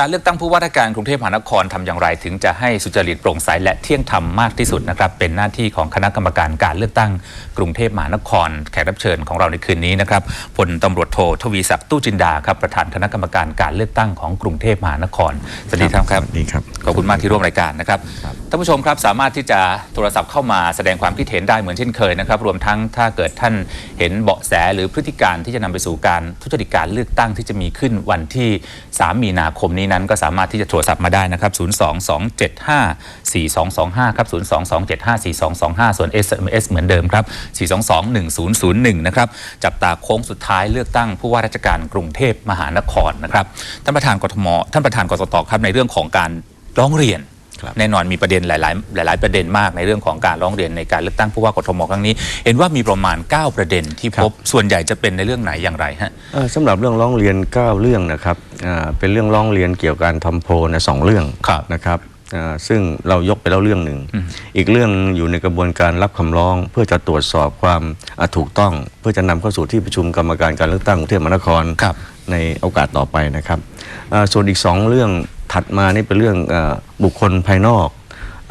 การเลือกตั้งผู้ว่าราชการกรุงเทพมหานครทำอย่างไร ถึงจะให้สุจริตโปร่งใสและเที่ยงธรรมมากที่สุดนะครับ เป็นหน้าที่ของคณะกรรมการการเลือกตั้งกรุงเทพมหานคร แขกรับเชิญของเราในคืนนี้นะครับพลตำรวจโททวีศักดิ์ตู้จินดาครับประธานคณะกรรมการการเลือกตั้งของกรุงเทพมหานครสวัสดีครับครับสวัสดีครับขอบคุณมากที่ร่วมรายการนะครับท่านผู้ชมครับสามารถที่จะโทรศัพท์เข้ามาแสดงความคิดเห็นได้เหมือนเช่นเคยนะครับรวมทั้งถ้าเกิดท่านเห็นเบาะแสหรือพฤติการที่จะนำไปสู่การทุจริตการเลือกตั้งที่จะมีขึ้นวันที่ 3 มีนาคมนี้นั้นก็สามารถที่จะโทรศัพท์มาได้นะครับ022754225ครับ022754225 ส่วน SMS เหมือนเดิมครับ 4221001 นะครับ จับตาโค้งสุดท้ายเลือกตั้งผู้ว่าราชการกรุงเทพมหานครนะครับ ท่านประธานกทมท่านประธานกสตครับในเรื่องของการร้องเรียน แน่นอนมีประเด็นหลาย ๆ หลาย ๆ ประเด็นมากในเรื่องของการร้องเรียนในการเลือกตั้งผู้ว่ากทมครั้งนี้ เห็นว่ามีประมาณ 9 ประเด็นที่พบส่วนใหญ่จะเป็นในเรื่องไหนอย่างไรฮะเอ่อสำหรับเรื่องร้องเรียน 9 เรื่องนะครับอ่าเป็นเรื่องร้องเรียนเกี่ยวกับการทำโพลนะสองเรื่องครับนะครับอ่าซึ่งเรายกไปแล้วเรื่องหนึ่ง อีกเรื่องอยู่ในกระบวนการรับคำร้อง เพื่อจะตรวจสอบความอ่าถูกต้อง เพื่อจะนำเข้าสู่ที่ประชุมกรรมการการเลือกตั้งกรุงเทพมหานครครับในโอกาสต่อไปนะครับอ่าส่วนอีกสองเรื่อง ถัดมานี่เป็นเรื่องอาบุคคลภายนอก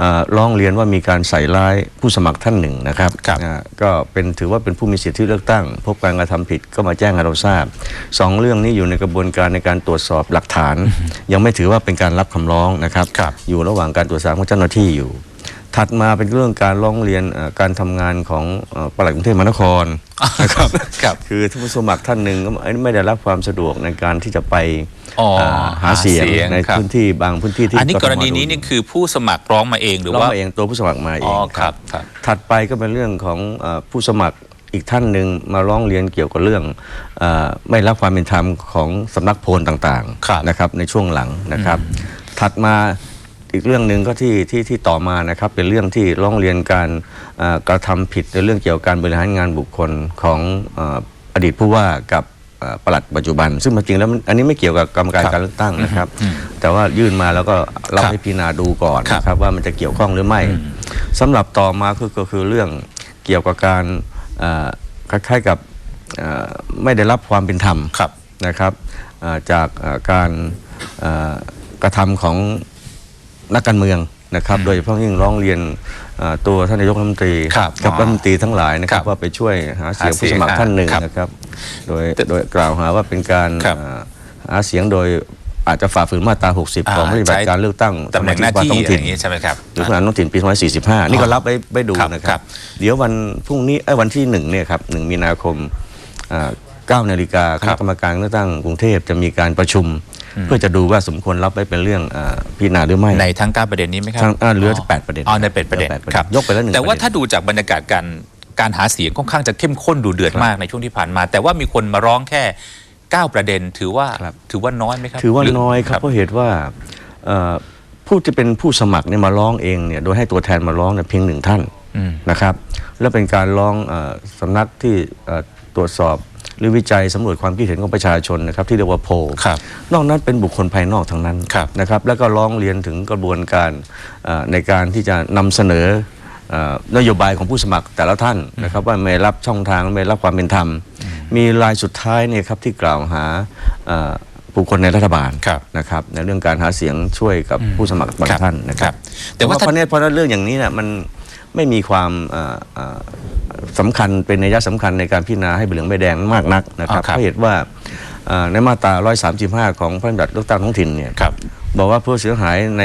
อาร้องเรียนว่ามีการใส่ร้ายผู้สมัครท่านหนึ่งนะครับครับอ่าก็เป็นถือว่าเป็นผู้มีสิทธิเลือกตั้ง พบการกระทำผิดก็มาแจ้งให้เราทราบสองเรื่องนี้อยู่ในกระบวนการในการตรวจสอบหลักฐาน ยังไม่ถือว่าเป็นการรับคำร้องนะครับครับอยู่ระหว่างการตรวจสอบของเจ้าหน้าที่อยู่ ถัดมาเป็นเรื่องการร้องเรียนเอ่อการทำงานของเอ่อปลัดกรุงเทพมหานครนะครับครับคือท่านผู้สมัครท่านหนึ่งก็ไม่ได้รับความสะดวกในการที่จะไปอ๋ออ่าหาเสียงหาเสียงในครับพื้นที่บางพื้นที่ที่อันนี้ทมกรณีนี้นี่คือผู้สมัครร้องมาเองหรือร้องว่ามาเองตัวผู้สมัครมาเออ๋องครับครับ ถัดไปก็เป็นเรื่องของเอ่อผู้สมัครอีกท่านหนึ่งมาร้องเรียนเกี่ยวกับเรื่องเออไม่รับความเป็นธรรมของสำนักโพลต่างครับๆนะครับในช่วงหลังนะครับ ถัดมา อีกเรื่องหนึ่งก็ที่ที่ที่ต่อมานะครับเป็นเรื่องที่ร้องเรียนการเอ่อกระทำผิดในเรื่องเกี่ยวกับการบริหารงานบุคคลของเอ่ออดีตผู้ว่ากับเอ่อปลัดปัจจุบัน ซึ่งมาจริงแล้วมันอันนี้ไม่เกี่ยวกับกรรมการครับการเลือกตั้งนะครับ แต่ว่ายื่นมาแล้วก็รับครับให้พิจารณาดูก่อนครับนะครับว่ามันจะเกี่ยวข้องหรือไม่สำหรับต่อมาคือก็คือเรื่องเกี่ยวกับการเอ่อคล้ายๆกับเอ่อไม่ได้รับความเป็นธรรมครับนะครับเอ่อจากเอ่อการเอ่อกระทำของ นักการเมืองนะครับ โดยเฉพาะยิ่งร้องเรียนเอ่อตัวท่านนายกรัฐมนตรีครับกับอ๋อรัฐมนตรีทั้งหลายนะครัครับบว่าไปช่วยหาเสียงหาเสียงผู้สมัครท่านหนึ่งครับนะครับ โดยโดยกล่าวหาว่าเป็นการครับเอ่อหาเสียงโดยอาจจะฝ่าฝืนมาตรา 60 ของอ่าปฏิบัติการเลือกตั้งตำแหน่งหน้าที่สมอะชิกไรอย่างนี้ใช่ไหมครับหรือสำนักท้องถิ่นปี2545 นี่ก็รับไปไปดูครับนะคครัรับบเดี๋ยววันพรุ่งนี้ไอ้ยวันที่หนึ่งเนี่ยครับหนึ่งมีนาคมอ่า9นาฬิกาคครัณะบกรรมการเลือกตั้งกรุงเทพจะมีการประชุม เพื่อจะดูว่าสมควรรับไว้เป็นเรื่องอ่าพิจารณาหรือไม่ในทั้ง9ประเด็นนี้ไหมครับทั้งอ่าเหลือแปดประเด็นอ๋อในเป็ดประเด็นเหลือแปดประเด็นครับยกไปแล้วหนึ่งแต่ว่าประเด็นถ้าดูจากบรรยากาศการการหาเสียงค่อนข้างจะเข้มข้นดูเดือดมากในช่วงที่ผ่านมา แต่ว่ามีคนมาร้องแค่ 9 ประเด็นถือว่าครับถือว่าน้อยไหมครับถือว่าหน้อยครับเพราะเหตุว่าเอ่อผู้ที่เป็นผู้สมัครเนี่ยมาร้องเองเนี่ยโดยให้ตัวแทนมาร้องเนี่ยเพียงหนึ่งท่านอืมนะครับ และเป็นการร้องเออสำนักที่เอ่อตรวจสอบ หรือวิจัยสำรวจความคิดเห็นของประชาชนนะครับที่เรียกว่าโพลครับนอกนั้นเป็นบุคคลภายนอกทั้งนั้นครับนะครับแล้วก็ร้องเรียนถึงกระบวนการเอ่อในการที่จะนำเสนอเอ่อนโยบายของผู้สมัครแต่ละท่านนะครับว่าไม่รับช่องทางไม่รับความเป็นธรรม มีรายสุดท้ายเนี่ยครับที่กล่าวหาเอ่อบุคคลในรัฐบาลครับนะครับในเรื่องการหาเสียงช่วยกับผู้สมัครบางครับท่านนะคครัรับบแต่ว่าเพราะเนี่ยเพราะฉะนั้นเรื่องอย่างนี้เนี่ยมัน ไม่มีความเอ่อเอ่อสำคัญเป็นนัยสำคัญในการพิจารณาให้ใบเหลืองใบแดงมากนักนะครับอ๋อครับเพราะเหตุว่าเอ่อในมาตรา 135 ของพระราชบัญญัติเลือกตั้งท้องถิ่นเนี่ยครับบอกว่าผู้เสียหายใน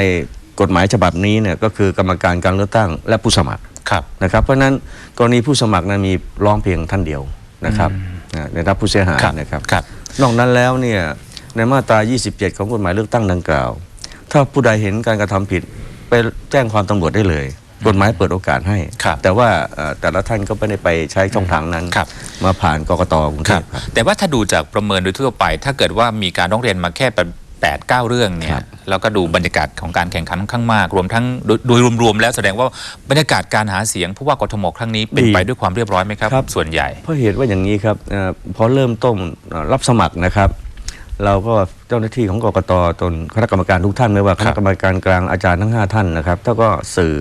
กฎหมายฉบับนี้เนี่ยก็คือกรรมการการเลือกตั้งและผู้สมัครครับนะครับ เพราะฉะนั้นกรณีผู้สมัครนั้นมีร้องเพียงท่านเดียวนะครับนะในรับผู้เสียหายครับนะครับครับนอกนั้นแล้วเนี่ยในมาตรา 27 ของกฎหมายเลือกตั้งดังกล่าว ถ้าผู้ใดเห็นการกระทำผิดไปแจ้งความตำรวจได้เลย กฎหมายเปิดโอกาสให้ ครับแต่ว่าเอ่อแต่ละท่านก็ไม่ได้ไปใช้ช่องทางนั้น ครับ มาผ่านกกตกรุงคเทรับพครับ แต่ว่าถ้าดูจากประเมินโดยทั่วไป ถ้าเกิดว่ามีการร้องเรียนมาแค่แปดเก้าเรื่องเนี่ครัยบแล้วก็ดูบรรยากาศของการแข่งขันค่อนข้างมาก รวมทั้งโดยโดยรวมๆแล้วแสดงว่าบรรยากาศการหาเสียงผู้ว่ากทมครั้งนี้เป็นไปด้วยความเรียบร้อยไหมครับส่วนใหญ่ เพราะเหตุว่าอย่างนี้ครับเออพอเริ่มต้นเอ่อรับสมัครนะครับ เราก็เจ้าหน้าที่ของกกตตนคณะกรรมการทุกท่านไม่ว่าคณะกรรมการกลางอาจารย์ทั้ง 5 ท่านนะครับถ้าก็สื่อ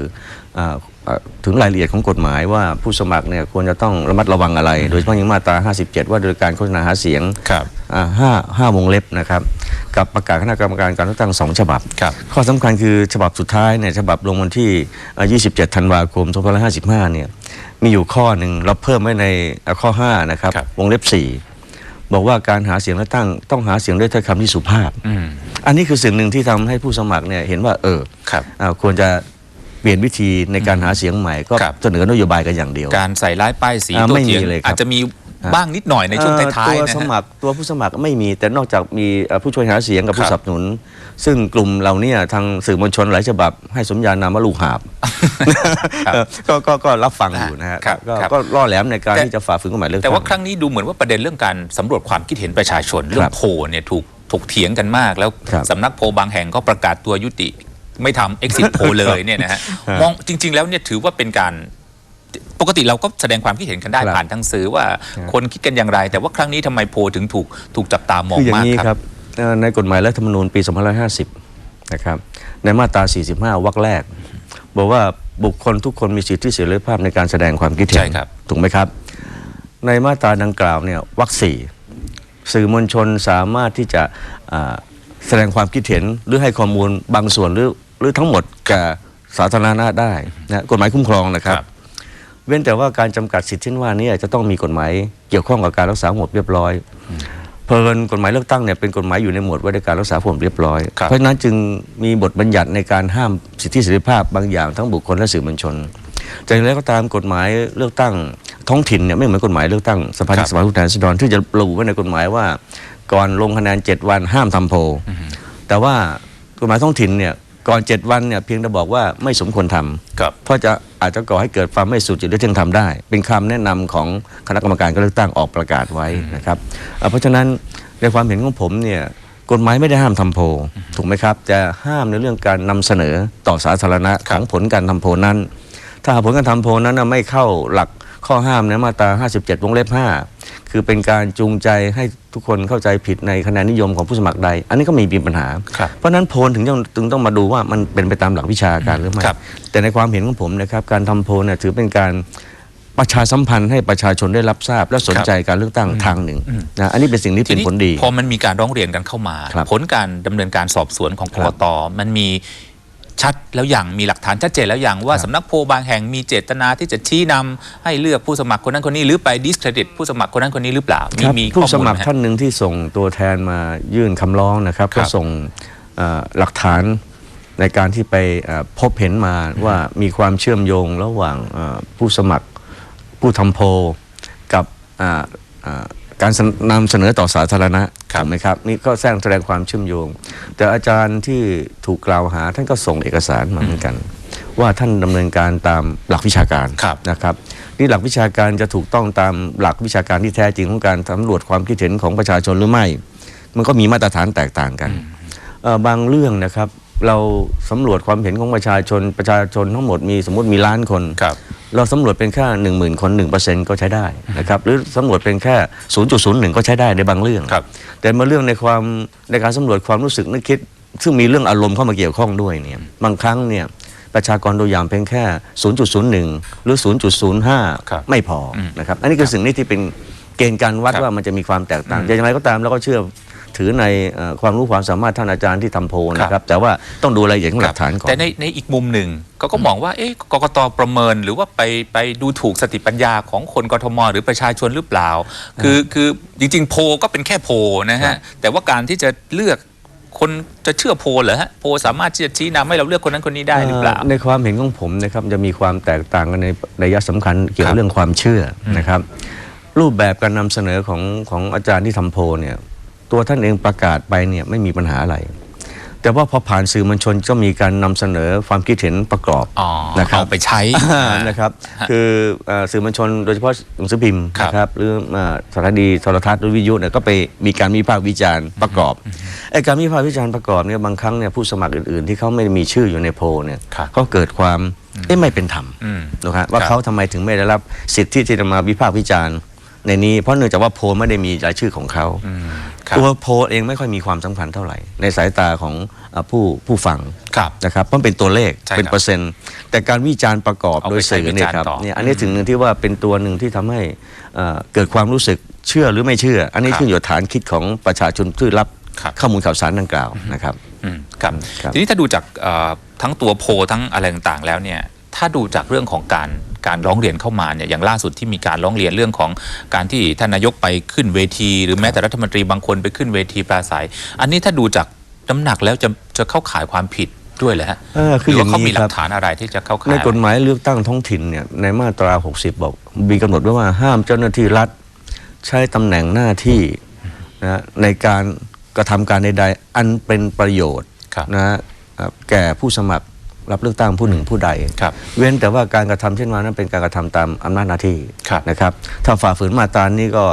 เอ่อเอ่อถึงรายละเอียดของกฎหมายว่าผู้สมัครเนี่ยควรจะต้องระมัดระวังอะไร โดยเฉพาะอยังมาตรา 57 ว่าโดยการโฆษณาหาเสียงครับอ่าห้าห้าวงเล็บนะครับ กับประกาศคณะกรรมการการเลือกตั้งสองฉบับครับข้อสำคัญคือฉบับสุดท้ายเนี่ยฉบับลงวันที่เอ่อ27 ธันวาคม 2555 เนี่ยมีอยู่ข้อหนึ่งเราเพิ่มไว้ในเอ่อข้อ 5 นะครับครับ วงเล็บ 4 บอกว่าการหาเสียงเลือกตั้งต้องหาเสียงด้วยถ้อยคำที่สุภาพอืมอันนี้คือสิ่งหนึ่งที่ทำให้ผู้สมัครเนี่ยเห็นว่าเออครับอ่าควรจะเปลี่ยนวิธีในการหาเสียงใหม่ก็ครับเสนอนโยบายกันอย่างเดียว การใส่ร้ายป้ายสีอ่าตัวไม่มีเถียงเลยครับอาจจะมี บ้างนิดหน่อยในช่วงเอ่อท้ายตัวๆนะสฮะ มัครตัวผู้สมัครไม่มีแต่นอกจากมีเอ่อผู้ช่วยหาเสียงกับคผู้รับสนับสนุน ซึ่งกลุ่มเราเนี่ยทางสื่อมวลชนหลายฉบับ ให้สมญานามว่าลูกหาบเออก็ก็ก็รับฟังอยู่นะฮะครับก็ครับก็ล่อแหลมในการแต่ ที่จะฝ่าฝืนกฎหมายเลือกแต่ตั้ว่างครั้งนี้ดูเหมือนว่าประเด็นเรื่องการสำรวจความคิดเห็นประชาชนเรื่อครังบโพลเนี่ยถูกถกเถียงกันมาก แล้วครับสำนักโพลบางแห่งก็ประกาศตัวยุติ ไม่ทำ exit poll เลยเนี่ยนะฮะครับมองจริง ๆ แล้วเนี่ยถือว่าเป็นการ ปกติเราก็แสดงความคิดเห็นกันได้ครับผ่านทางสื่อว่าครับคนคิดกันอย่างไร แต่ว่าครั้งนี้ทำไมโพลถึงถูกถูกจับตามองคืออย่ามากงนี้คครัรับ บเอ่อในกฎหมายรัฐธรรมนูญปี 2550 นะครับ ในมาตรา 45 วรรคแรก บอกว่าบุคคลทุกคนมีสิทธิเสรีภาพในการแสดงความคิดเห็นใช่ครับ ถูกไหมครับ ในมาตราดังกล่าวเนี่ยวรรคสี่สื่อมวลชนสามารถที่จะอ่าแสดงความคิดเห็นหรือให้ข้อมูลบางส่วนหรือหรือทั้งหมดแก่สาธารณะได้นะกฎหมายคุ้มครองนะครับ เว้นแต่ว่าการจำกัดสิทธิเช่นว่านี้จะต้องมีกฎหมายเกี่ยวข้องกับการรักษาความสงบเรียบร้อย เพลินกฎหมายเลือกตั้งเนี่ยเป็นกฎหมายอยู่ในหมวดว่าด้วยการรักษาความสงบเรียบร้อยครับเพราะฉะนั้นจึงมีบทบัญญัติในการห้ามสิทธิเสรีภาพบางอย่างทั้งบุคคลและสื่อมวลชนแต่อย่างไรก็ตามกฎหมายเลือกตั้งท้องถิ่นเนี่ยไม่เหมือนกฎหมายเลือกตั้งสภาครัที่บสภาผู้แทนราษฎรที่จะระบุไว้ในกฎหมายว่า ก่อนลงคะแนน7วันห้ามทำโพลแต่ว่ากฎหมายท้องถิ่นเนี่ยก่อน 7 วันเนี่ยเพียงแต่บอกว่าไม่สมควรทำครับเพราะจะ อาจจะก่อให้เกิดความไม่สุจริตหรือเที่ยงธรรมได้ เป็นคำแนะนำของคณะกรรมการการเลือกตั้งออกประกาศไว้นะครับเอ่อเพราะฉะนั้นในความเห็นของผมเนี่ยกฎหมายไม่ได้ห้ามทำโพลถูกไหมครับ จะห้ามในเรื่องการนำเสนอต่อสาธารณะครัขบองผลการทำโพลนั้น ถ้าหากผลการทำโพลนั้นน่ะไม่เข้าหลักข้อห้ามในมาตรา 57 วงเล็บ 5 คือเป็นการจูงใจให้ทุกคนเข้าใจผิดในคะแนนนิยมของผู้สมัครใด อันนี้ก็มีปัญหา ครับ เพราะฉะนั้นโพลถึงต้องถึงต้องมาดูว่ามันเป็นไปตามหลักวิชาการหรือไม่ครับ แต่ในความเห็นของผมนะครับการทำโพลเนี่ยถือเป็นการประชาสัมพันธ์ให้ประชาชนได้รับทราบ และสนใจการเลือกตั้งทางหนึ่งนะอันนี้เป็นสิ่งที่ทีเป็นนี้ผลดี พอมันมีการร้องเรียนกันเข้ามา ครับผลการดำเนินการสอบสวนของกครักบตมันมี ชัดแล้วอย่างมีหลักฐานชัดเจนแล้วอย่างว่าครับสำนักโพลบางแห่งมีเจตนาที่จะชี้นำให้เลือกผู้สมัครคนนั้นคนนี้หรือไปดิสเครดิตผู้สมัครคนนั้นคนนี้หรือเปล่ามีครับมีผู้ข้อสมูลมัครไหมฮะท่านหนึ่งที่ส่งตัวแทนมายื่นคำร้องนะครับครัก็บส่งเอ่อหลักฐานในการที่ไปเอ่อพบเห็นมาว่ามีความเชื่อมโยงระหว่างเอ่อผู้สมัครผู้ทำโพลกับอ่าอ่า การนำเสนอต่อสาธารณะครับถูกไหมครับนี่ก็แสดงแสดงความเชื่อมโยง แต่อาจารย์ที่ถูกกล่าวหาท่านก็ส่งเอกสารมาเหมือนกัน ว่าท่านดำเนินการตามหลักวิชาการครับนะครับนี่หลักวิชาการจะถูกต้องตามหลักวิชาการที่แท้จริงของการสำรวจความคิดเห็นของประชาชนหรือไม่ มันก็มีมาตรฐานแตกต่างกันเอ่อบางเรื่องนะครับ เราสำรวจความเห็นของประชาชนประชาชนทั้งหมดมีสมมติมีล้านคนครับเราสำรวจเป็นแค่หนึ่งหมื่นคนหนึ่งเปอร์เซ็นต์ก็ใช้ได้นะครับหรือสำรวจเป็นแค่ศูนย์จุดศูนย์หนึ่งก็ใช้ได้ในบางเรื่องครับแต่แต่มาเรื่องในความในการสำรวจความรู้สึกนึกคิด ซึ่งมีเรื่องอารมณ์เข้ามาเกี่ยวข้องด้วยเนี่ยบางครั้งเนี่ยประชากรตัวอย่างเพียงแค่ 0.01 หรือครับ0.05 ไม่พออมนะครับอันนี้คือสิ่งนี้ที่เป็นเกณฑ์การวัดครับว่ามันจะมีความแตกต่างอืมแต่อย่างไรก็ตามเราก็เชื่อ ถือในเอ่อความรู้ความสามารถท่านอาจารย์ที่ทำโพลนะคครัรับบแต่ว่าต้องดูรายละเอียดของหลักฐานก่อน แต่ในในอีกมุมหนึ่งก็ก็มองว่าเอ๊ะกกตประเมินหรือว่าไปไปดูถูกสติปัญญาของคนกทม หรือประชาชนหรือเปล่า คือคือจริง ๆ โพลก็เป็นแค่โพลนะครัฮะบแต่ว่าการที่จะเลือกคนจะเชื่อโพลเหรอฮะโพลสามารถที่จะชี้นำให้เราเลือกคนนั้นคนนี้ได้หรือเปล่า ในความเห็นของผมนะครับจะมีความแตกต่างกันในระยะสำคัญเกี่ยวครักับบเรื่องความเชื่ออมนะครับ รูปแบบการนำเสนอของของอาจารย์ที่ทำโพลเนี่ย ตัวท่านเองประกาศไปเนี่ยไม่มีปัญหาอะไร แต่ว่าพอผ่านสื่อมวลชนก็มีการนำเสนอความคิดเห็นประกอบอ๋อนะครับเอาไปใช้นะครับ คือเอ่อสื่อมวลชนโดยเฉพาะหนังสือพิมพ์ครับนะครับหรือเอ่อสถานีโทรทัศน์หรือวิทยุเนี่ยก็ไปมีการวิพากษ์วิจารณ์ประกอบไอ้การวิพากษ์วิจารณ์ประกอบเนี่ยบางครั้งเนี่ยผู้สมัครอื่นๆ ที่เขาไม่ได้มีชื่ออยู่ในโพลเนี่ยครับเขาเกิดความเอ๊ะไม่เป็นธรรมอืมนะฮะว่าครับเขาทำไมถึงไม่ได้รับสิทธิที่จะมาวิพากษ์วิจารณ์ ในนี้เพราะเนื่องจากว่าโพลไม่ได้มีรายชื่อของเขาอืมครับตัวโพลเองไม่ค่อยมีความสำคัญเท่าไหร่ ในสายตาของเอ่อผู้ผู้ฟังครับนะครับเพราะมันเป็นตัวเลขใช่ครับเป็นเปอร์เซ็นต์ แต่การวิจารณ์ประกอบเอาไปโดยสื่อเนี่ยครับใช้วิจารณ์ต่อเนี่ยอันนี้ถึงหนึ่งที่ว่าเป็นตัวหนึ่งที่ทำให้เอ่อเกิดความรู้สึกเชื่อหรือไม่เชื่อ อันนี้ครับขึ้นอยู่กับฐานคิดของประชาชนที่รับครับข้อมูลข่าวสารดังกล่าวนะครับอืมครับครับทีนี้ถ้าดูจากเอ่อทั้งตัวโพลทั้งอะไรต่างๆแล้วเนี่ยถ้าดูจากเรื่องของการ การร้องเรียนเข้ามาเนี่ยอย่างล่าสุดที่มีการร้องเรียนเรื่องของการที่ท่านนายกไปขึ้นเวที หรือแม้แต่รัฐมนตรีบางคนไปขึ้นเวทีปราศัย อันนี้ถ้าดูจากน้ำหนักแล้วจะจะเข้าข่ายความผิดด้วยเหรอฮะเออคือหรือว่าอย่างเขานี้มีหลัครักบฐานอะไรที่จะเข้าข่ายในกฎหมายเลือกตั้งท้องถิ่นเนี่ยในมาตรา 60 บอกมีกำหนดไว้ว่าห้ามเจ้าหน้าที่รัฐ ใช้ตำแหน่งหน้าที่นะในการกระทำการใดๆอันเป็นประโยชน์ครับนะฮะเอ่อแก่ผู้สมัคร รับเลือกตั้งผู้หนึ่งผู้ใดครับเว้นแต่ว่าการกระทำเช่นนั้นเป็นการกระทำตามอำนาจหน้าที่ครับนะครับ ถ้าฝ่าฝืนมาตรานี้ก็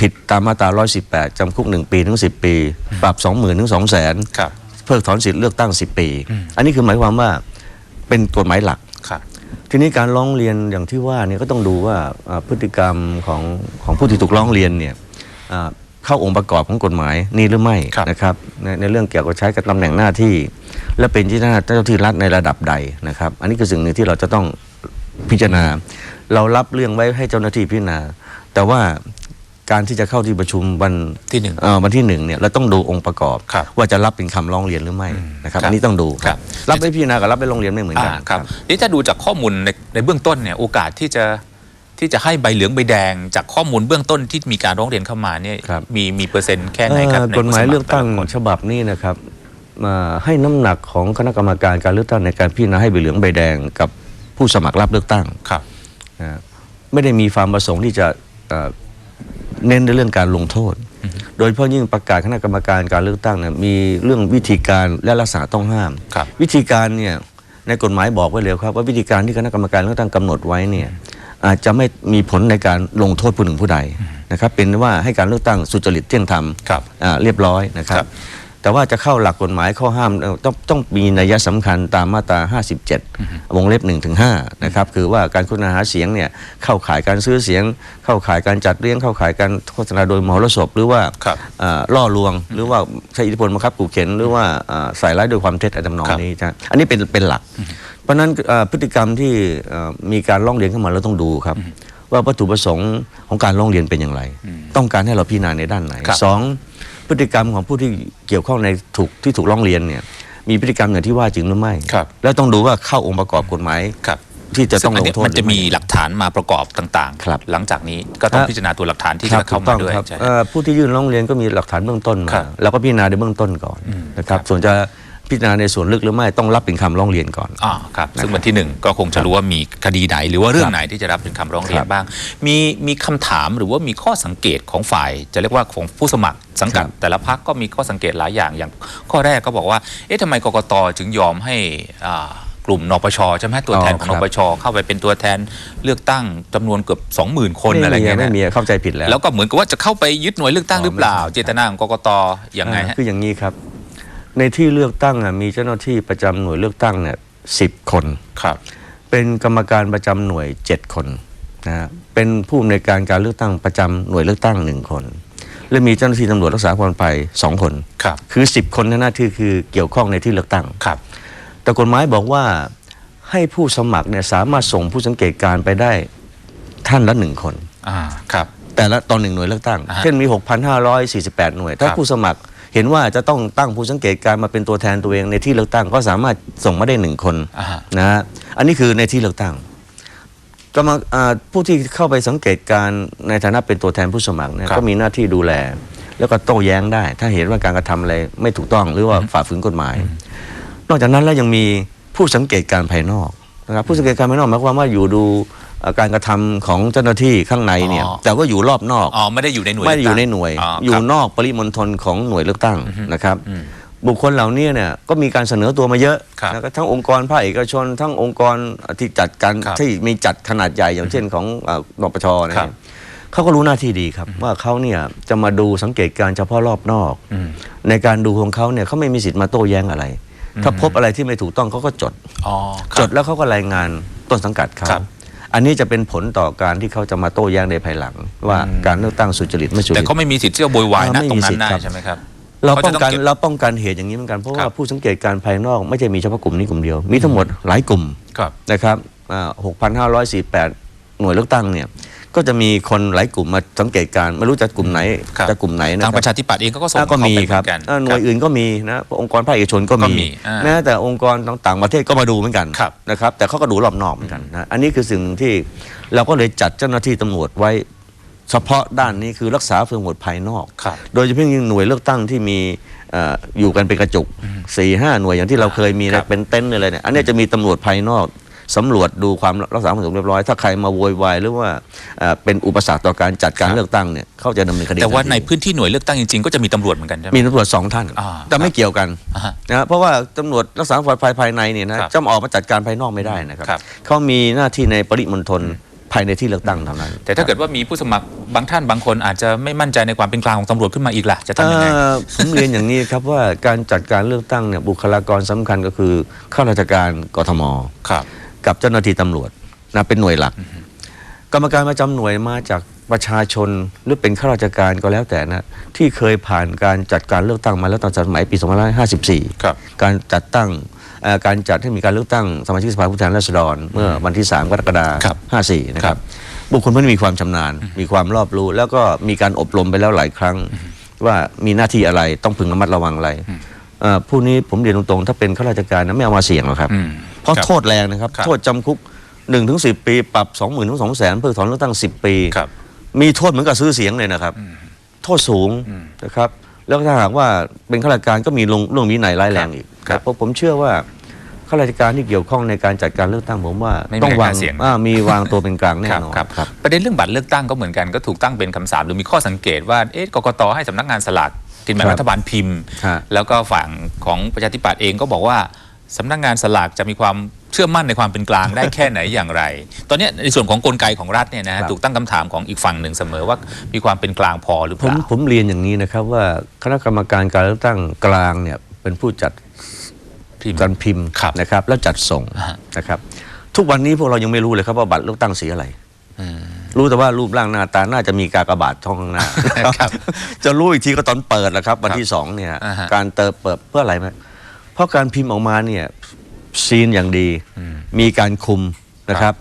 ผิดตามมาตรา 118 จำคุก 1 ปีถึง 10 ปี ปรับ 20,000ถึง200,000ครับเพิกถอนสิทธิ์เลือกตั้ง 10 ปี อันนี้คือหมายความว่าเป็นกฎหมายหลักครับทีนี้การร้องเรียนอย่างที่ว่าเนี่ยก็ต้องดูว่าอ่าพฤติกรรมของของผู้ที่ถูกร้องเรียนเนี่ยอ่า เข้าองค์ประกอบของกฎหมายนี้หรือไม่ครับนะครับในในเรื่องเกี่ยวกับใช้กับตำแหน่งหน้าที่ และเป็นที่หน้าเจ้าที่รัฐในระดับใดนะครับ อันนี้คือสิ่งหนึ่งที่เราจะต้องพิจารณา เรารับเรื่องไว้ให้เจ้าหน้าที่พิจารณา แต่ว่าการที่จะเข้าที่ประชุมวันที่หนึ่งเอ่อวันที่หนึ่งเนี่ยเราต้องดูองค์ประกอบครับว่าจะรับเป็นคำร้องเรียนหรือไม่นะครับครับอันนี้ต้องดูครับรับไปพิจารณากับรับไปโรงเรียนไม่เหมือนกัอ่านครับนี่ถ้าดูจากข้อมูลในในเบื้องต้นเนี่ยโอกาสที่จะ ที่จะให้ใบเหลืองใบแดงจากข้อมูลเบื้องต้นที่มีการร้องเรียนเข้ามาเนี่ยครับ มีมีเปอร์เซ็นต์แค่ไหนครับเอ่อในกฎหมายผู้สครเลือกตั้งแต่ละคนฉบับนี้นะครับมาให้น้ำหนักของคณะกรรมการการเลือกตั้งในการพิจารณาให้ใบเหลืองใบแดงกับผู้สมัครรับเลือกตั้งครับนะไม่ได้มีความประสงค์ที่จะเอ่อเน้นในเรื่องการลงโทษ โดยเฉพาะยิ่งประกาศคณะกรรมการการเลือกตั้งเนี่ยมีเรื่องวิธีการและลักษณะต้องห้าม ครับ วิธีการเนี่ยในกฎหมายบอกไว้เลยครับว่าวิธีการที่คณะกรรมการเลือกตั้งกำหนดไว้เนี่ย อาจจะไม่มีผลในการลงโทษผู้หนึ่งผู้ใดนะครับเป็นว่าให้การเลือกตั้งสุจริตเที่ยงธรรมครับอ่าเรียบร้อยนะครัครับบ แต่ว่าจะเข้าหลักกฎหมายข้อห้ามเอ่อต้องต้องมีนัยสำคัญตามมาตรา 57 วงเล็บ1ถึง5นะครับคือว่าการโฆษณาหาเสียงเนี่ยเข้าข่ายการซื้อเสียง เข้าข่ายการจัดเลี้ยงเข้าข่ายการโฆษณาโดยมหรสพหรือว่าครับอ่าล่อลวง หรือว่าใช้อิทธิพลบังคับขู่เข็นหรือว่าอ่าใส่ร้ายโดยความเท็จอะไรทำนองครับนี้นะอันนี้เป็นเป็นหลัก เพราะฉะนั้นอ่าพฤติกรรมที่อ่ามีการร้องเรียนเข้ามาเราต้องดูครับ ว่าวัตถุประสงค์ของการร้องเรียนเป็นอย่างไร ต้องการให้เราพิจารณาในด้านไหนครับสอง พฤติกรรมของผู้ที่เกี่ยวข้องในถูกที่ถูกร้องเรียนเนี่ยมีพฤติกรรมอย่างที่ว่าจริงหรือไม่ ครับ แล้วต้องดูว่าเข้าองค์ประกอบกฎหมายครับที่จะต้องซึ่ลนงเนี้ยโทษมันจะหรือไมีหลักฐานมาประกอบต่างครับ หลังจากนี้ก็ต้องครับพิจารณาตัวหลักฐานที่ครับจะเข้าถูกต้มาองด้วยครับใช่ไหมเอ่อผู้ที่ยื่นร้องเรียนก็มีหลักฐานเบื้องต้นมาครับแล้วก็พิจารณาในเบื้องต้นก่อนนะครับส่วนจะ พิจารณาในส่วนลึกหรือไม่ต้องรับเป็นคำร้องเรียนก่อนอ่าครับซึ่งวันที่หนึ่งก็คงจะรู้ว่ามีคดีไหน หรือว่าเรื่องไหนที่จะรับเป็นคำร้องเรียคนรับบ้าง มีมีคำถามหรือว่ามีข้อสังเกตของฝ่าย จะเรียกว่าของผู้สมัครสังกัดครับแต่ละพักก็มีข้อสังเกตหลายอย่างอย่าง ข้อแรกก็บอกว่าเอ๊ะทำไมกกตจึงยอมให้อ่ากลุ่มนปชใช่ไหมตัวแทนของนปชเข้าไปเป็นตัวแทนเลือกตั้งจำนวนเกือบ 20,000 คนอะไรไม่มีเงี้ยไม่นะมีเข้าใจผิดแล้วแล้วก็เหมือนกับว่าจะเข้าไปยึดหน่วยเลือกตั้งอ๋อหรือเปล่าไม่ใช่เจตนาของกกตอย่างไงอ่าฮะคืออย่างนี้ครับ ในที่เลือกตั้งอะมีเจ้าหน้าที่ประจำหน่วยเลือกตั้งเนี่ยสิบคน ครับ เป็นกรรมการประจำหน่วย7คนนะฮะเป็นผู้อำนวยการการเลือกตั้งประจำหน่วยเลือกตั้งหนึ่งคน และมีเจ้าหน้าที่ตำรวจรักษาความปลอดภัยสองคน ครับ คือ 10 คนในหน้าที่คือเกี่ยวข้องในที่เลือกตั้ง ครับ แต่กฎหมายบอกว่าให้ผู้สมัครเนี่ยสามารถส่งผู้สังเกตการณ์ไปได้ท่านละหนึ่งคน อ่า ครับ แต่ละตอนหนึ่งหน่วยเลือกตั้ง อ่าฮะเช่นมี 6,548 หน่วย ถ้าครับ ผู้สมัคร เห็นว่าจะต้องตั้งผู้สังเกตการณ์มาเป็นตัวแทนตัวเองในที่เลือกตั้งก็สามารถส่งมาได้หนึ่งคนอ่าฮะ นะฮะอันนี้คือในที่เลือกตั้งกรรมอ่าผู้ที่เข้าไปสังเกตการณ์ในฐานะเป็นตัวแทนผู้สมัครเนี่ยครับ ก็มีหน้าที่ดูแล แล้วก็โต้แย้งได้ ถ้าเห็นว่าการกระทำอะไรไม่ถูกต้องหรือว่าฝ่าฝืนกฎหมาย นอกจากนั้นแล้วยังมีผู้สังเกตการณ์ภายนอกนะครับผู้สังเกตการณ์ภายนอกหมายความว่าอยู่ดูเอ่อ การกระทำของเจ้าหน้าที่ข้างในเนี่ยอ๋อแต่ว่าอยู่รอบนอกอ๋อไม่ได้อยู่ในหน่วยไม่ได้อยู่ในเลืกหน่วยตั้งอยู่ครับนอกปริมณฑลของหน่วยเลือกตั้งนะครับอืมบุคคลเหล่านี้เนี่ยก็มีการเสนอตัวมาเยอะครับนะครับทั้งองค์กรภาคเอกชน ทั้งองค์กรที่จัดการครับที่มีจัดขนาดใหญ่อย่างเช่นของเอ่อนปชนะคครัรับบเขาก็รู้หน้าที่ดีครับ ว่าเขาเนี่ยจะมาดูสังเกตการณ์เฉพาะรอบนอกอืมในการดูของเขาเนี่ยเขาไม่มีสิทธิ์มาโต้แย้งอะไร ถ้าพบอะไรที่ไม่ถูกต้องเขาก็จดอ๋อครับจดแล้วเขาก็รายงานต้นสังกัดเขาครับ อันนี้จะเป็นผลต่อการที่เขาจะมาโต้แย้งในภายหลัง ว่าการเลือกตั้งสุจริตไม่สุจแต่ริตเขาไม่มีสิทธิ์ที่จะโวยวายนะอ่าไม่ตรมีงนั้สิทนธิ์ได้ครับใช่ไหมครับเราเขาป้จะองต้องกันเก็บเราป้องกันเหตุอย่างนี้เหมือนกันเพราะคว่ารับผู้สังเกตการณ์ภายนอกไม่ใช่มีเฉพาะกลุ่มนี้กลุ่มเดียว มีทั้งหมดหลายกลุ่มครับนะครับอ่า6,548หน่วยเลือกตั้งเนี่ย ก็จะมีคนหลายกลุ่มมาสังเกตการณ์ไม่รู้จะกลุ่มไหนครับจะกลุ่มไหนนะทางคปรับระชาธิปัตย์เองก็ส่งอ่าก็มีเข้าไปครับเหมือนกันอ่าหน่วยอื่นก็มีนะองค์กรภาคเอกชนก็ก็มีมีอ่าแม้แต่องค์กรต่างๆประเทศก็มาดูเหมือนกันครับนะครับแต่เขาก็ดูรอบนอกเหมือนกันนะอันนี้คือสิ่งที่เราก็เลยจัดเจ้าหน้าที่ตำรวจไว้เฉพาะด้านนี้คือรักษาความสงบภายนอกครับโดยเฉพาะยิ่งหน่วยเลือกตั้งที่มีเอ่ออยู่กันเป็นกระจุกสี่ห้าหน่วยอย่างที่เราเคยมีครันะบเป็นเต็นท์อะไรเนี่ย อันนี้จะมีตำรวจภายนอก สำรวจดูความรักษาความสงบเรียบร้อย ถ้าใครมาโวยวายหรือว่าเอ่อเป็นอุปสรรคต่อการจัดการเลือกตั้งเนี่ยเขาจะดำเนินคดีแต่ว่าทัทีในพื้นที่หน่วยเลือกตั้งจริงๆก็จะมีตำรวจเหมือนกันใช่ไหมมีตำรวจสองท่านอ่าแต่ไม่เกี่ยวกันอ่าฮะนะเพราะว่าตำรวจรักษาความปลอดภัยภายในเนี่ยนะครับจะมาออกมาจัดการภายนอกไม่ได้นะครับครับเขามีหน้าที่ในปริมณฑลภายในที่เลือกตั้งเท่านั้น แต่ถ้าเกิดว่ามีผู้สมัครบางท่านบางคนอาจจะไม่มั่นใจในความเป็นกลางของตำรวจขึ้นมาอีกล่ะจะทำยังไงเอ่อผมเรียนอย่างนี้ครับว่าการจัดการเลือกตั้งเนี่ยบุคลากรสำคัญก็คือข้าราชการกทมครับ กับเจ้าหน้าที่ตำรวจนะเป็นหน่วยหลัก กรรมการประจำหน่วยมาจากประชาชนหรือเป็นข้าราชการก็แล้วแต่นะที่เคยผ่านการจัดการเลือกตั้งมาแล้วตอนสมัยปี2554 ครับ การจัดตั้งเอ่อการจัดให้มีการเลือกตั้งสมาชิกสภาผู้แทนราษฎรเมื่อวันที่ 3 กรกฎาครับคม54 นะคครัรับ บ บุคคลพวกนี้มีความชำนาญ มีความรอบรู้ แล้วก็มีการอบรมไปแล้วหลายครั้ง ว่ามีหน้าที่อะไรต้องพึงระมัดระวังอะไรเอ่อ ผู้นี้ผมเรียนตรงๆ ถ้าเป็นข้าราชการนะไม่เอามาเสี่ยงหรอกครับอืมเพราะครับโทษแรงนะครับครับ โทษจำคุก1-10ถึง10ปี ปรับ20,000ถึง200,000เพิกถอนเลือกตั้ง 10 ปีครับมีโทษเหมือนกับซื้อเสียงเลยนะครับ โทษสูงนะครับ แล้วถ้าหากว่าเป็นข้าราชการก็มีลงเรื่องวินัยร้ายแรงอีกครับเพราะผมเชื่อว่าข้าราชการที่เกี่ยวข้องในการจัดการเลือกตั้งผมว่าไม่มีต้องวางการเสี่ยงอ่ามีวางตัวเป็นกลางแน่ครับนอนครับครับประเด็นเรื่องบัตรเลือกตั้งก็เหมือนกันก็ถูกตั้งเป็นคำสาปหรือมีข้อสังเกตว่าเอ๊ะกกตให้สำนักงานสลาก กินแบ่งครับรัฐบาลพิมพ์ฮะแล้วก็ฝั่งของประชาธิปัตย์เองก็บอกว่าสำนักงานสลากจะมีความเชื่อมั่นในความเป็นกลางได้แค่ไหนอย่างไร ตอนเนี้ยในส่วนของกลไกของรัฐเนี่ยนะฮะครับถูกตั้งคำถามของอีกฝั่งหนึ่งเสมอว่ามีความเป็นกลางพอหรือผเปมล่าผมเรียนอย่างนี้นะครับว่าคณะกรรมการการเลือกตั้งกลางเนี่ยเป็นผู้จัดพิมพ์การพิมพ์ครับนะครับ แล้วจัดส่งอ่าฮะนะครับ ทุกวันนี้พวกเรายังไม่รู้เลยครับว่าบัตรเลือกตั้งสีอะไร รู้แต่ว่ารูปร่างหน้าตาน่าจะมีกากบาทช่องข้างหน้าครับ จะรู้อีกทีก็ตอนเปิดแหละครับ วันที่สองเนี่ย อ่าฮะ การเติมเปิดเพื่ออะไรไหมเพราะการพิมพ์ออกมาเนี่ยซีนอย่างดี มีการคุมนะครับ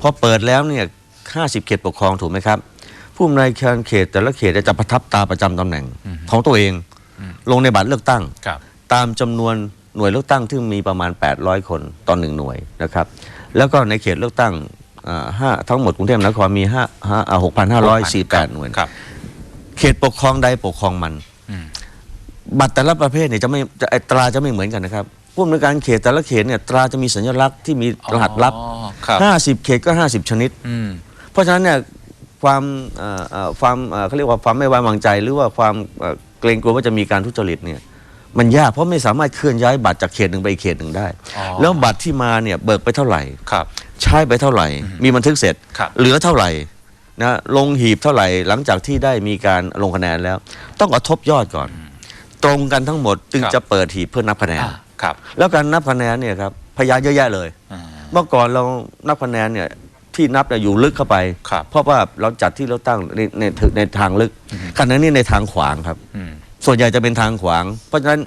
พอเปิดแล้วเนี่ย50เขตปกครองถูกไหมครับ ผู้อำนวยการเขตแต่ละเขตจะประทับตาประจำตำแหน่งของตัวเอง ลงในบัตรเลือกตั้ง ครับ ตามจำนวนหน่วยเลือกตั้งที่มีประมาณ 800 คนต่อหนึ่งหน่วยนะครับ แล้วก็ในเขตเลือกตั้งอ่า ห้าทั้งหมดกรุงเทพมหานครมี5 6 5 4 8หน่วยครับเขตปกครองใดปกครองมันอืมบัตรแต่ละประเภทเนี่ยจะไม่จะไอ้ตราจะไม่เหมือนกันนะครับผู้อำนวยการเขตแต่ละเขตเนี่ยตราจะมีสัญลักษณ์ที่มีรหัสลับอ๋อครับ50เขตก็50ชนิดอืมเพราะฉะนั้นเนี่ยความเอ่อเอ่อความเอ่อเขาเรียกว่าความไม่ไว้วางใจ หรือว่าความเอ่อเกรงกลัวว่าจะมีการทุจริตเนี่ยมันยากเพราะไม่สามารถเคลื่อนย้ายบัตรจากเขตหนึ่งไปอีกเขตหนึ่งได้อ๋อแล้วบัตรที่มาเนี่ยเบิกไปเท่าไหร่ครับ ใช้ไปเท่าไหร่ มีบันทึกเสร็จ ครับ เหลือเท่าไหร่นะลงหีบเท่าไหร่หลังจากที่ได้มีการลงคะแนนแล้ว ต้องเอาทบยอดก่อน ตรงกันทั้งหมดจึงครับ จะเปิดหีบเพื่อนับคะแนน อ่าครับแล้วการนับคะแนนเนี่ยครับพยานเยอะแยะเลย อ่า เมื่อก่อนเรานับคะแนนเนี่ยที่นับเนี่ยอยู่ลึกเข้าไป ครับ เพราะว่าเราจัดที่เราตั้งในในในในทางลึกขณะนี้ในทางขวางครับ อืม ส่วนใหญ่จะเป็นทางขวาง เพราะฉะนั้น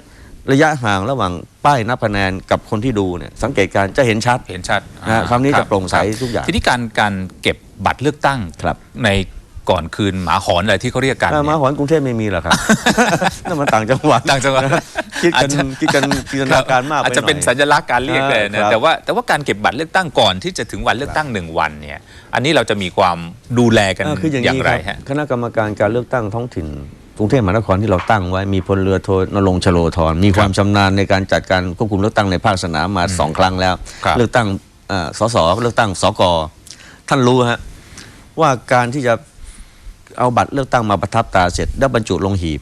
ระยะห่างระหว่างป้ายนับคะแนนกับคนที่ดูเนี่ยสังเกตการณ์จะเห็นชัดเห็นชัดนะฮะคราวนี้บจะโปร่งใสคบทุกอย่างทีนี้การการเก็บบัตรเลือกตั้งครับในก่อนคืนหมาหอนอะไรที่เขาเรียกกันอ่ามาเนี่ยหอนกรุงเทพไม่มีหรอกครับนั่นมันต่างจังหวัดต่างจังหวัดคิดอากัจนจะคิดกันจินตนาการมากไปหน่อาอยจจะเป็นสัญลักษณ์การเรียกเลยคนะรับแต่ว่าแต่ว่าการเก็บบัตรเลือกตั้งก่อนที่จะถึงวันเลือกตั้งหนึ่งวันเนี่ยอันนี้เราจะมีความดูแลกันอ่าคืออย่างอย่างนี้ไรคฮะรับคณะกรรมการการเลือกตั้งท้องถิ่น กรุงเทพมหานครที่เราตั้งไว้มีพลเรือโทนรงค์ชโลธรมีความชำนาญในการจัดการควบคุมเลือกตั้งในภาคสนามมาสองครั้งแล้วครับเลือกตั้งเอ่อสสเลือกตั้งสกท่านรู้ฮะว่าการที่จะเอาบัตรเลือกตั้งมาประทับตาเสร็จแล้วบรรจุลงหีบ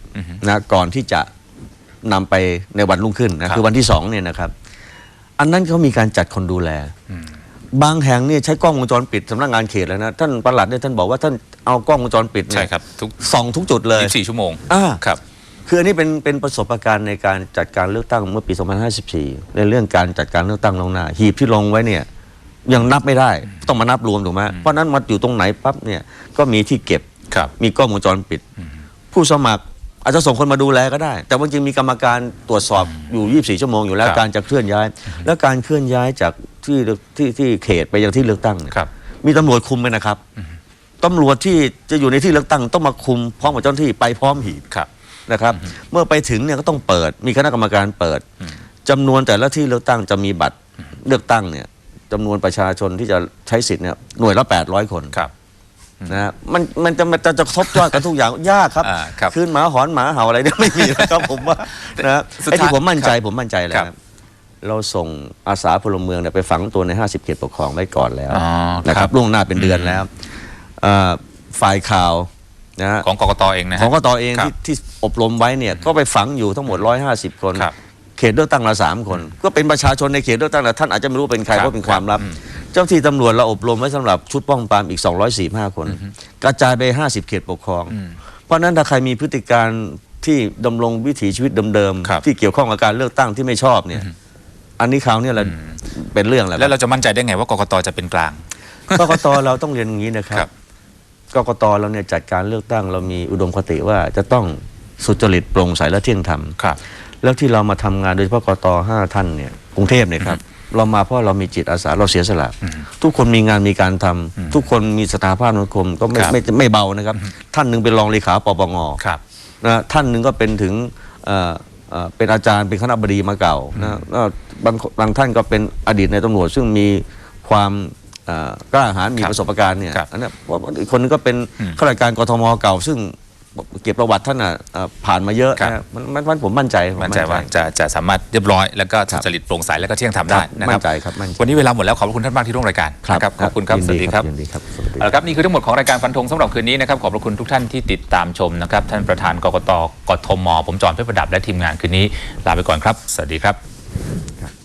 นะก่อนที่จะนำไปในวันรุ่งขึ้นนะคือวันที่สองเนี่ยนะครับ อันนั้นเขามีการจัดคนดูแลบางแห่งเนี่ยใช้กล้องวงจรปิดสำนักงานเขตแล้วนะท่านประหลัดเนี่ยท่านบอกว่าท่าน เอากล้องวงจรปิดเนี่ใช่ยครับทุกส่องทุกจุดเลย 24ชั่วโมงอ่า ครับคืออันนี้เป็นเป็นประสบการณ์ในการจัดการเลือกตั้งเมื่อปี2554 ในเรื่องการจัดการเลือกตั้งลวงหน้า หีบที่ลงไว้เนี่ยยังนับไม่ได้ต้องมานับรวมถูกไหมเพราะฉะนั้นมาอยู่ตรงไหนปั๊บเนี่ยก็มีที่เก็บ ครับ มีกล้องวงจรปิด ผู้สมัครอาจจะส่งคนมาดูแลก็ได้ แต่ว่าจริงๆมีกรรมการตรวจสอบอยู่ 24 ชั่วโมงอยู่แล้วครับ การจะเคลื่อนย้าย และการเคลื่อนย้ายจากที่ที่ที่เขตไปยังที่เลือกตั้งเนี่ยครับ มีตำรวจคุมไหมนะครับ ตำรวจที่จะอยู่ในที่เลือกตั้งต้องมาคุมพร้อมกับเจ้าหน้าที่ไปพร้อมหีบครับนะครับ เมื่อไปถึงเนี่ยก็ต้องเปิด มีคณะกรรมการเปิดจำนวนแต่ละที่เลือกตั้งจะมีบัตรเลือกตั้งเนี่ยจำนวนประชาชนที่จะใช้สิทธิ์เนี่ยหน่วยละ 800 คนครับนะฮะมันมันจะมันจะจะครบยอดกันทุกอย่างยากครับอ่าครับคืนหมาหอนหมาเห่าอะไรเนี่ยไม่มีนะครับผมว่านะฮะสุดไอ้ที่ท้ายผมมั่นใจครับผมมั่นใจเลยครับครับเราส่งอาสาพลเมืองเนี่ยไปฝังตัวใน 50 เขตปกครองไว้ก่อนแล้วอ๋อนะคครัรับบล่วงหน้าเป็นเดือนแล้วเอ่อ ฝ่ายข่าวนะฮะของกกตเองนะฮะ ของกตเองครับที่ที่อบรมไว้เนี่ยก็ไปฝังอยู่ทั้งหมด 150 คน ครับเขตเลือกตั้งละสามคน ก็เป็นประชาชนในเขตเลือกตั้งแต่ท่านอาจจะไม่รู้เป็นใครครับเพราะเป็นความลับอืมเจ้าที่ตำรวจเราอบรมไว้สำหรับชุดป้องปรามอีก 245 คน กระจายไป 50 เขตปกครอง เพราะฉะนั้นถ้าใครมีพฤติการที่ดำรงวิถีชีวิตเดิมครับ ๆที่เกี่ยวข้องกับการเลือกตั้งที่ไม่ชอบเนี่ยอันนี้คราวเนี้แหละเป็นเรื่องแล้วแล้วเราจะมั่นใจได้ไงว่ากกตจะเป็นกลาง กกตเราต้องเรียนอย่างนี้นะครัครับบ กกตเราเนี่ยจัดการเลือกตั้ง เรามีอุดมคติว่าจะต้องสุจริตโปร่งใสและเที่ยงธรรมครับแล้วที่เรามาทำงานโดยเฉพาะกตห้าท่านเนี่ยกรุงเทพเนี่ยครับเรามาเพราะเรามีจิตอาสาเราเสียสละทุกคนมีงานมีการทำทุกคนมีสถาภาพสังคมก็ไม่ครับไม่ไม่เบานะครับ ท่านหนึ่งเป็นรองเลขาปปงครับนะท่านหนึ่งก็เป็นถึงเอ่อเอ่อเป็นอาจารย์เป็นคณะบดีมาเก่านะแล้วบางบางท่านก็เป็นอดีตในตำรวจซึ่งมีความเอ่อ กล้าหาญมีครับประสบการณ์เนี่ยครับอันเนี้ยอีกคนนึงก็เป็นข้าราชการกทมเก่า ซึ่งเก็บประวัติท่านอะเอ่อผ่านมาเยอะครับ นะมันมันมันผมมั่นใจผมั่นใจว่าจะจะสามารถเรียบร้อยแล้วก็สุจริตโปร่งใสแล้วก็เที่ยงธรรมได้นะคมั่รับนใจครับมั่นใจวันนี้เวลาหมดแล้วขอบคุณท่านมากที่ร่วมรายการนะครับขอบคุณครับยินสวัสดีครับ ยินดีครับสวัสดีเอาละครับนี่คือทั้งหมดของรายการฟันธงสำหรับคืนนี้นะครับขอบพระคุณทุกท่านที่ติดตามชมนะครับท่านประธานกกตกทมผมจอห์นเพชรประดับและทีมงานคืนนี้ลาไปก่อนครับ สวัสดีครับ